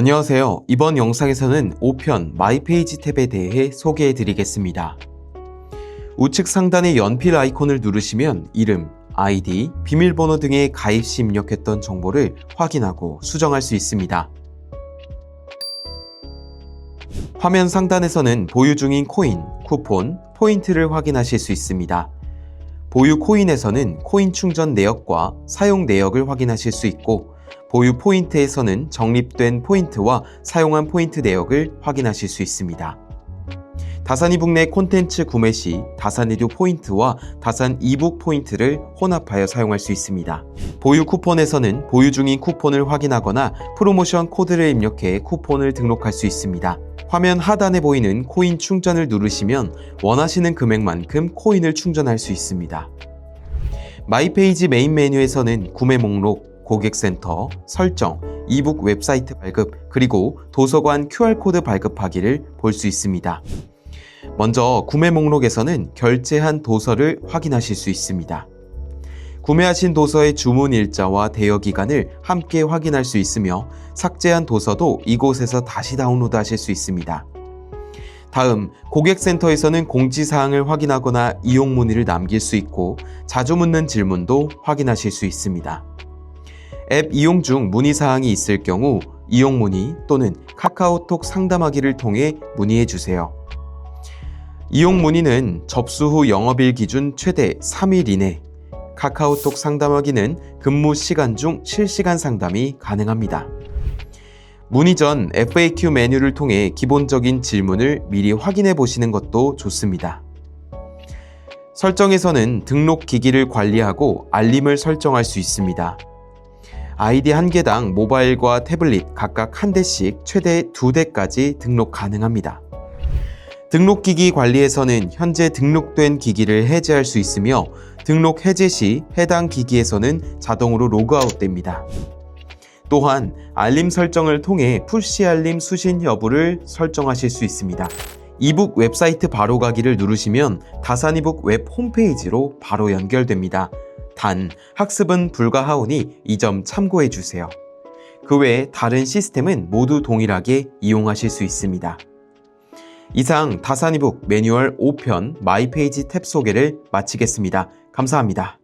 안녕하세요. 이번 영상에서는 5편 마이페이지 탭에 대해 소개해 드리겠습니다. 우측 상단의 연필 아이콘을 누르시면 이름, 아이디, 비밀번호 등의 가입 시 입력했던 정보를 확인하고 수정할 수 있습니다. 화면 상단에서는 보유 중인 코인, 쿠폰, 포인트를 확인하실 수 있습니다. 보유 코인에서는 코인 충전 내역과 사용 내역을 확인하실 수 있고 보유 포인트에서는 적립된 포인트와 사용한 포인트 내역을 확인하실 수 있습니다. 다산 이북 내 콘텐츠 구매 시 다산 이류 포인트와 다산 이북 포인트를 혼합하여 사용할 수 있습니다. 보유 쿠폰에서는 보유 중인 쿠폰을 확인하거나 프로모션 코드를 입력해 쿠폰을 등록할 수 있습니다. 화면 하단에 보이는 코인 충전을 누르시면 원하시는 금액만큼 코인을 충전할 수 있습니다. 마이페이지 메인 메뉴에서는 구매 목록, 고객센터, 설정, 이북 웹사이트 발급, 그리고 도서관 QR코드 발급하기를 볼 수 있습니다. 먼저 구매 목록에서는 결제한 도서를 확인하실 수 있습니다. 구매하신 도서의 주문 일자와 대여 기간을 함께 확인할 수 있으며 삭제한 도서도 이곳에서 다시 다운로드 하실 수 있습니다. 다음 고객센터에서는 공지사항을 확인하거나 이용 문의를 남길 수 있고 자주 묻는 질문도 확인하실 수 있습니다. 앱 이용 중 문의 사항이 있을 경우 이용 문의 또는 카카오톡 상담하기를 통해 문의해 주세요. 이용 문의는 접수 후 영업일 기준 최대 3일 이내, 카카오톡 상담하기는 근무 시간 중 실시간 상담이 가능합니다. 문의 전 FAQ 메뉴를 통해 기본적인 질문을 미리 확인해 보시는 것도 좋습니다. 설정에서는 등록 기기를 관리하고 알림을 설정할 수 있습니다. 아이디 한 개당 모바일과 태블릿 각각 한 대씩 최대 두 대까지 등록 가능합니다. 등록기기 관리에서는 현재 등록된 기기를 해제할 수 있으며 등록 해제 시 해당 기기에서는 자동으로 로그아웃됩니다. 또한 알림 설정을 통해 푸시 알림 수신 여부를 설정하실 수 있습니다. 이북 웹사이트 바로 가기를 누르시면 다산 이북 웹 홈페이지로 바로 연결됩니다. 단 학습은 불가하오니 이 점 참고해 주세요. 그 외에 다른 시스템은 모두 동일하게 이용하실 수 있습니다. 이상 다산 이북 매뉴얼 5편 마이페이지 탭 소개를 마치겠습니다. 감사합니다.